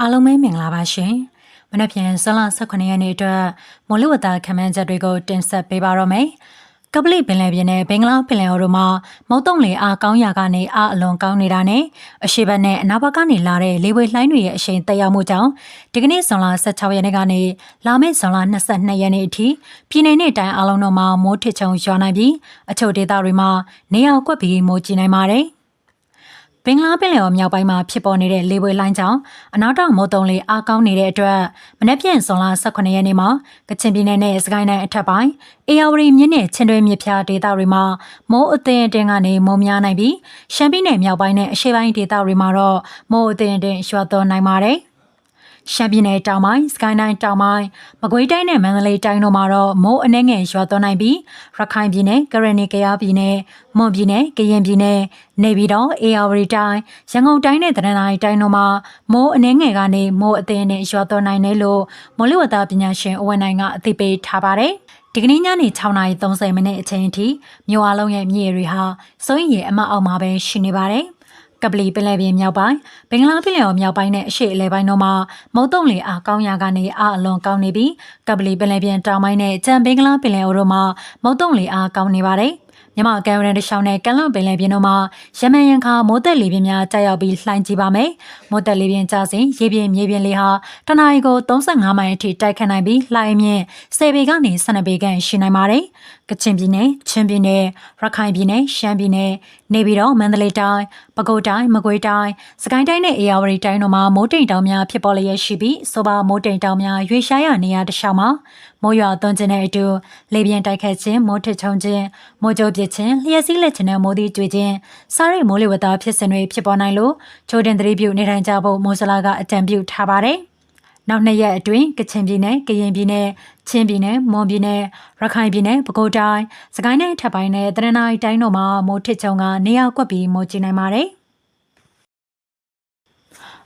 အားလုံးပဲမင်္ဂလာပါရှင်။မနက်ဖြန်ဇွန်လ18ရက်နေ့အတွက်မော်လဝတခမန်းချက်တွေကိုတင်ဆက်ပေးပါတော့မယ်။ကပလိပင်လယ်ပြင်နဲ့ဘင်္ဂလားပင်လယ်အော်တို့မှာမုတ်တုံလေအားကောင်းရာကနေအားအလွန်ကောင်းနေတာနဲ့အရှိဘက်နဲ့အနောက်ဘက်ကနေလာတဲ့လေဝေလှိုင်းတွေရဲ့အရှိန်တက်ရောက်မှုကြောင့်ဒီကနေ့ဇွန်လ16ရက်နေ့ကနေလာမယ့်ဇွန်လ22ရက်နေ့အထိပြည်내နဲ့တိုင်းအလုံးတို့မှာမိုးထစ်ချုံရွာနိုင်ပြီးအချို့ဒေသတွေမှာနေရာကွက်ပြီးမိုးကြီးနိုင်ပါတယ်။ ဘင်္ဂလားပင်လယ်ော်မြောက်ပိုင်းမှာဖြစ်ပေါ်နေတဲ့လေပွေလိုင်းကြောင့်အနောက်တောင်မိုးတုံလေးအားကောင်းနေတဲ့အတွက်မနေ့ပြန်ဇွန်လ18ရက်နေ့မှာကချင်ပြည်နယ်နဲ့စကိုင်းတိုင်းအထက်ပိုင်းအေရဝတီမြစ်နဲ့ချင်းတွဲမြစ်ဖျားဒေသတွေမှာမိုးအသင်အတင်းကနေမိုးများနိုင်ပြီးရှမ်းပြည်နယ်မြောက်ပိုင်းနဲ့အရှေ့ပိုင်းဒေသတွေမှာတော့မိုးအသင်အတင်းရွာသွန်းနိုင်ပါတယ်။ ရှမ်းပြည်နယ်တောင်ပိုင်းစကိုင်းတိုင်းတောင်ပိုင်းမကွေးတိုင်းနဲ့မန္တလေးတိုင်းတို့မှာတော့မိုးအနှဲငယ်ရွာသွန်းနိုင်ပြီးရခိုင်ပြည်နယ်ကရဏီကယားပြည်နယ်မွန်ပြည်နယ်ကရင်ပြည်နယ်နေပြည်တော်အေရဝတီတိုင်းရန်ကုန်တိုင်းနဲ့တနင်္သာရီတိုင်းတို့မှာမိုးအနှဲငယ်ကနေမိုးအသင်းနဲ့ရွာသွန်းနိုင်တယ်လို့မိုးလေဝသပညာရှင်အဝနိုင်ကအသိပေးထားပါတယ်ဒီကနေ့ညနေ6:30မိနစ်အချိန်အထိမြို့အလုံးရဲ့မြေတွေဟာစိုးရင်အမအောက်မှာပဲရှိနေပါတယ်။ ကပလီပင်လယ်ပြင်မြောက်ပိုင်းဘင်္ဂလားပင်လယ်ော်မြောက်ပိုင်းနဲ့အရှေ့အလယ်ပိုင်းတို့မှာမုတ်တုံလေအားကောင်းရာကနေအားအလွန်ကောင်းနေပြီးကပလီပင်လယ်ပြင်တောင်ပိုင်းနဲ့ကြံဘင်္ဂလားပင်လယ်အော်တို့မှာမုတ်တုံလေအားကောင်းနေပါတယ်။မြမကံရန်တရှောင်းနဲ့ကံလွန်ပင်လယ်ပြင်တို့မှာရမန်ရန်ခါမိုးတက်လေပြင်းများကြာရောက်ပြီးလှိုင်းကြည့်ပါမယ်။မိုးတက်လေပြင်းကြစဉ်ရေပြင်းမြေပြင်းလေဟာတနအီကို35မိုင်အထိတိုက်ခတ်နိုင်ပြီးလှိုင်းမြင့်10ပေကနေ12ပေခန့်ရှိနိုင်ပါတယ်။ ကချင်ပြည်နယ်၊ချင်းပြည်နယ်၊ရခိုင်ပြည်နယ်၊ရှမ်းပြည်နယ်၊နေပြည်တော်၊မန္တလေးတိုင်း၊ပဲခူးတိုင်း၊မကွေးတိုင်း၊စကိုင်းတိုင်းနဲ့အေရဝတီတိုင်းတို့မှာမိုးတိမ်တောင်များဖြစ်ပေါ်လျက်ရှိပြီးဆိုပါမိုးတိမ်တောင်များရွေရှားရနေရတခြားမှာမိုးရွာသွန်းခြင်းတဲ့အတူလေပြင်းတိုက်ခတ်ခြင်းမိုးထစ်ချုံခြင်းမိုးကြိုးပစ်ခြင်းလျှက်စီးလက်ခြင်းနဲ့မိုးသီးကျွေခြင်းစားရိတ်မိုးလေဝသဖြစ်စဉ်တွေဖြစ်ပေါ်နိုင်လို့ချိုးတင်သတိပြုနေထိုင်ကြဖို့မိုးစလာကအကြံပြုထားပါတယ်။ နောက်နှစ်ရက်အတွင်းကချင်ပြည်နယ်၊ကရင်ပြည်နယ်၊ချင်းပြည်နယ်၊မွန်ပြည်နယ်၊ရခိုင်ပြည်နယ်၊ပဲခူးတိုင်း၊စကိုင်းတိုင်းထပ်ပိုင်းနဲ့တရနအီတိုင်းတို့မှာမိုးထစ်ချုံကနေရာကွက်ပြီးမိုးကြီးနိုင်ပါတယ်။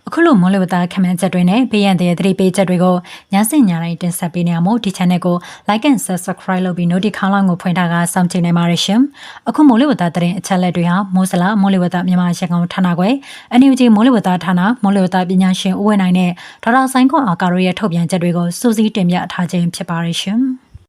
အခုလိုမိုးလေဝသခန့်မှန်းချက်တွေနဲ့ဘေးရန်တဲ့သတိပေးချက်တွေကိုညစင်ညတိုင်းတင်ဆက်ပေးနေရမို့ဒီ channel ကို like and subscribe လုပ်ပြီး notification ကိုဖွင့်ထားကစောင့်ကြည့်နေပါရရှင်။အခုမိုးလေဝသသတင်းအချက်အလက်တွေဟာမိုးစလာမိုးလေဝသမြန်မာရန်ကုန်ဌာနကွယ်အန်ယူဂျီမိုးလေဝသဌာနမိုးလေဝသပညာရှင်ဦးဝင်းနိုင်နဲ့ဒေါက်တာဆိုင်ခွန်အာကာတို့ရဲ့ထုတ်ပြန်ချက်တွေကိုစူးစီးတင်ပြထားခြင်းဖြစ်ပါရရှင်။